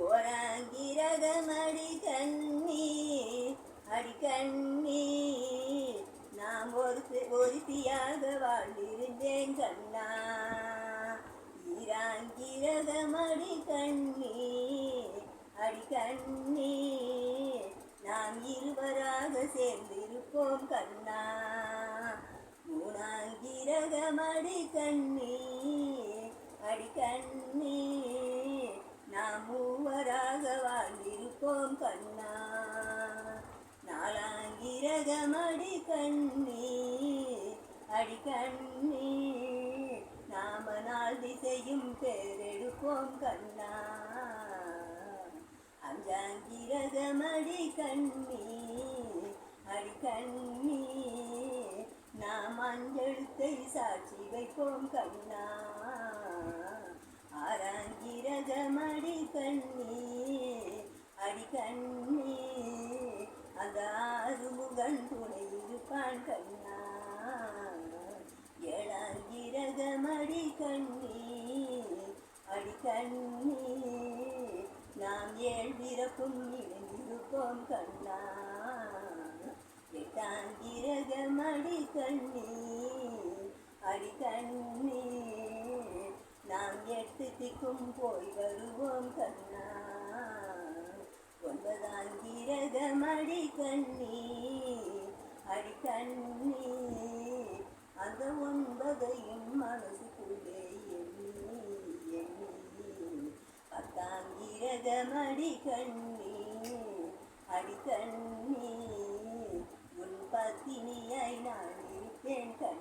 போராங்கிரகமடி கண்ணீர் அடி கண்ணீர். நாம் ஒரு ஒருத்தியாக வாழ்ந்திருந்தேன் கண்ணா. ஈராங்கிரகமடி கண்ணீர் அடி கண்ணீர். நாம் இருவராக சேர்ந்திருப்போம் கண்ணா. மூணாங்கிரகமடி கண்ணீர் அடி கண்ணீர். ஓம் கண்ணா. நாலாங்கிரகமடி கண்ணி அடி கண்ணி நாம நாள் திசையும் பேரெடுப்போம் கண்ணா. அஞ்சாங்கிரகமடி கண்ணி அடி கண்ணி நாம் அஞ்செழுத்தை சாட்சி வைப்போம் கண்ணா. ஆறாங்கிரகமடி கண்ணி ஆறுமுகன் இருப்பான் கண்ணா ஏழாங்கிரகமடி கண்ணி அடி கண்ணி நாம் ஏழ் பிறப்பும் இணைந்திருப்போம் கண்ணா எட்டாங்கிரகமடி கண்ணி அடி கண்ணி நாம் எட்டு திக்கும் போய் வருவோம் கண்ணா. ஒன்பதாங்கிரகமடி கண்ணி அடி கண்ணி அந்த ஒன்பதையும் மனசுக்குள்ளே எண்ணி எண்ணி. பத்தாங்கிரகமடி கண்ணி அடி கண்ணி உன் பத்தினியாய் நான் இருப்பேன் கண்ணி.